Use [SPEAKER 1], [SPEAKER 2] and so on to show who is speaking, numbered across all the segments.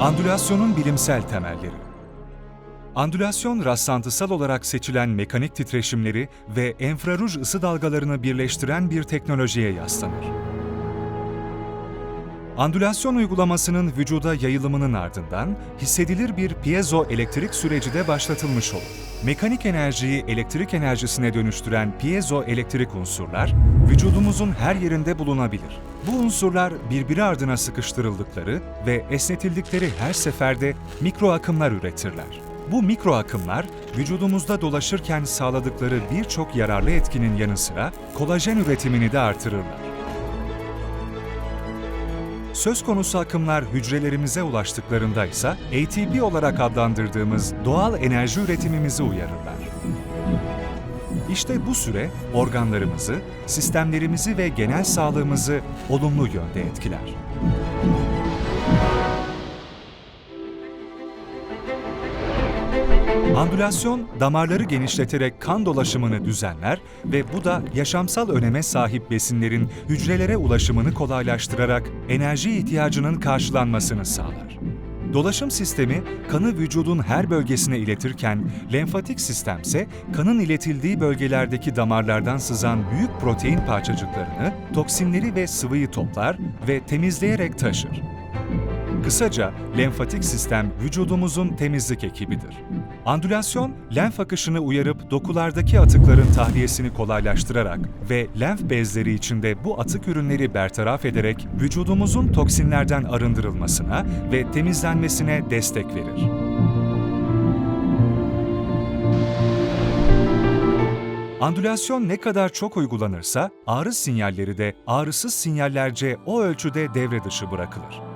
[SPEAKER 1] Andülasyonun bilimsel temelleri. Andülasyon rastlantısal olarak seçilen mekanik titreşimleri ve enfraruj ısı dalgalarını birleştiren bir teknolojiye yaslanır. Andülasyon uygulamasının vücuda yayılımının ardından hissedilir bir piezo elektrik süreci de başlatılmış olur. Mekanik enerjiyi elektrik enerjisine dönüştüren piezo elektrik unsurlar vücudumuzun her yerinde bulunabilir. Bu unsurlar birbiri ardına sıkıştırıldıkları ve esnetildikleri her seferde mikro akımlar üretirler. Bu mikro akımlar vücudumuzda dolaşırken sağladıkları birçok yararlı etkinin yanı sıra kolajen üretimini de artırırlar. Söz konusu akımlar hücrelerimize ulaştıklarında ise ATP olarak adlandırdığımız doğal enerji üretimimizi uyarırlar. İşte bu süre organlarımızı, sistemlerimizi ve genel sağlığımızı olumlu yönde etkiler. Andülasyon, damarları genişleterek kan dolaşımını düzenler ve bu da yaşamsal öneme sahip besinlerin hücrelere ulaşımını kolaylaştırarak enerji ihtiyacının karşılanmasını sağlar. Dolaşım sistemi kanı vücudun her bölgesine iletirken lenfatik sistemse kanın iletildiği bölgelerdeki damarlardan sızan büyük protein parçacıklarını, toksinleri ve sıvıyı toplar ve temizleyerek taşır. Kısaca lenfatik sistem vücudumuzun temizlik ekibidir. Andülasyon, lenf akışını uyarıp dokulardaki atıkların tahliyesini kolaylaştırarak ve lenf bezleri içinde bu atık ürünleri bertaraf ederek vücudumuzun toksinlerden arındırılmasına ve temizlenmesine destek verir. Andülasyon ne kadar çok uygulanırsa ağrı sinyalleri de ağrısız sinyallerce o ölçüde devre dışı bırakılır.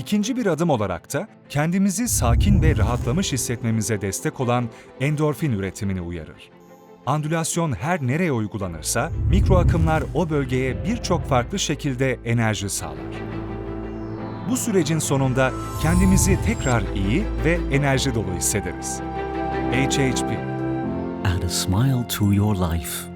[SPEAKER 1] İkinci bir adım olarak da kendimizi sakin ve rahatlamış hissetmemize destek olan endorfin üretimini uyarır. Andülasyon her nereye uygulanırsa mikro akımlar o bölgeye birçok farklı şekilde enerji sağlar. Bu sürecin sonunda kendimizi tekrar iyi ve enerji dolu hissederiz. HHP
[SPEAKER 2] Add a smile to your life.